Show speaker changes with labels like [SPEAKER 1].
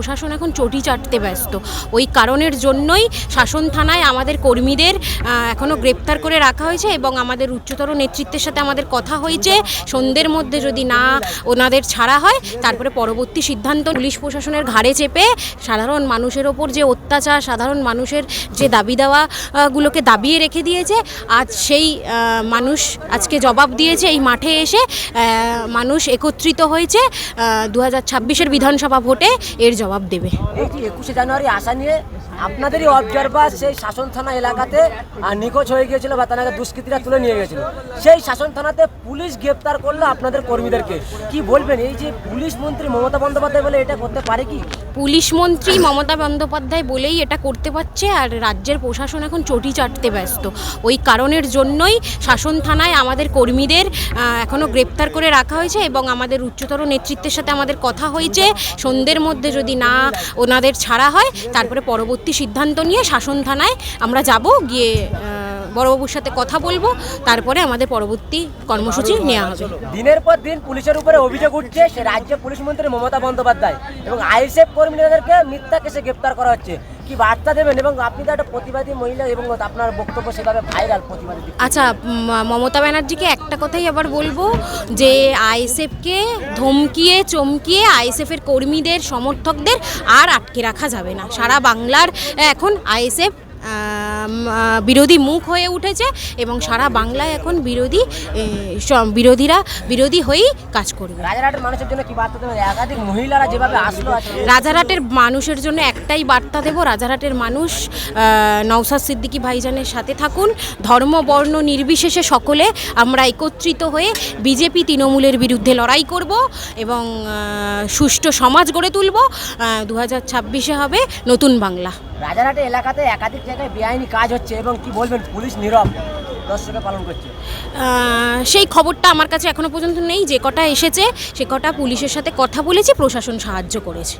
[SPEAKER 1] প্রশাসন এখন চটি চাটতে ব্যস্ত। ওই কারণের জন্যই শাসন থানায় আমাদের কর্মীদের এখনও গ্রেপ্তার করে রাখা হয়েছে এবং আমাদের উচ্চতর নেতৃত্বের সাথে আমাদের কথা হয়েছে। সন্ধ্যের মধ্যে যদি না ওনাদের ছাড়া হয়, তারপরে পরবর্তী সিদ্ধান্ত পুলিশ প্রশাসনের ঘাড়ে চেপে সাধারণ মানুষের ওপর যে অত্যাচার, সাধারণ মানুষের যে দাবি দেওয়া গুলোকে দাবিয়ে রেখে দিয়েছে, আজ সেই মানুষ আজকে জবাব দিয়েছে, এই মাঠে এসে মানুষ একত্রিত হয়েছে দু হাজার ছাব্বিশের বিধানসভা ভোটে এর জবাব। দেবে।
[SPEAKER 2] একুশে জানুয়ারি আসা নিয়ে আপনাদেরই অবজারভার সেই শাসন থানা এলাকাতে নিখোঁজ হয়ে গিয়েছিল বা তাকে দুষ্কৃতীরা তুলে নিয়ে গেছিল সেই শাসন থানাতে পুলিশ গ্রেপ্তার করল আপনাদের কর্মীদেরকে। কি বলবেন? এই যে পুলিশ মন্ত্রী মমতা বন্দ্যোপাধ্যায় বলে এটা করতে পারে কি?
[SPEAKER 1] পুলিশ মন্ত্রী মমতা বন্দ্যোপাধ্যায় বলেই এটা করতে পারছে আর রাজ্যের প্রশাসন এখন চটি চাটতে ব্যস্ত। ওই কারণের জন্যই শাসন থানায় আমাদের কর্মীদের এখনও গ্রেপ্তার করে রাখা হয়েছে এবং আমাদের উচ্চতর নেতৃত্বের সাথে আমাদের কথা হয়েছে। সন্ধ্যের মধ্যে যদি না ওনাদের ছাড়া হয়, তারপরে পরবর্তী সিদ্ধান্ত নিয়ে শাসন থানায় আমরা যাব, গিয়ে বড়বাবুর সাথে কথা বলব, তারপরে আমাদের পরবর্তী কর্মসূচি নেওয়া হবে।
[SPEAKER 2] দিনের পর দিন পুলিশের উপরে অভিযোগ উঠছে, সে রাজ্যের পুলিশ মন্ত্রী মমতা বন্দ্যোপাধ্যায় এবং আইএসএফ কর্মীদেরকে মিথ্যা কেসে গ্রেপ্তার করা হচ্ছে। কি বার্তা দেবেন? এবং আপনি তো একটা প্রতিবাদী মহিলা এবং আপনার বক্তব্য সেভাবে ভাইরাল প্রতিবাদী
[SPEAKER 1] আচ্ছা মমতা ব্যানার্জিকে একটা কথাই আবার বলব যে আইএসএফকে ধমকিয়ে, চমকিয়ে আইএসএফের কর্মীদের, সমর্থকদের আর আটকে রাখা যাবে না। সারা বাংলার, এখন আইএসএফ বিরোধী মুখ হয়ে উঠেছে এবং সারা বাংলায় এখন বিরোধী বিরোধীরা বিরোধী হয়েই কাজ করবে।
[SPEAKER 2] রাজারহাটের মানুষের জন্য কি বার্তা দেবেন? একাধিক মহিলারা যেভাবে আসলো
[SPEAKER 1] রাজারহাটের মানুষের জন্য একটাই বার্তা দেব রাজারহাটের মানুষ নওসাদ সিদ্দিকী ভাইজানের সাথে থাকুন। ধর্ম বর্ণ নির্বিশেষে সকলে আমরা একত্রিত হয়ে বিজেপি তৃণমূলের বিরুদ্ধে লড়াই করব এবং সুষ্ঠু সমাজ গড়ে তুলব। দু হাজার ছাব্বিশে হবে নতুন বাংলা।
[SPEAKER 2] রাজারহাটের এলাকাতে একাধিক জায়গায় বেআইনি কাজ হচ্ছে এবং কি বলবেন, পুলিশ নীরব দর্শকে পালন করছে।
[SPEAKER 1] সেই খবরটা আমার কাছে এখনও পর্যন্ত নেই, যে কটা এসেছে, সে কটা পুলিশের সাথে কথা বলেছি, প্রশাসন সাহায্য করেছে।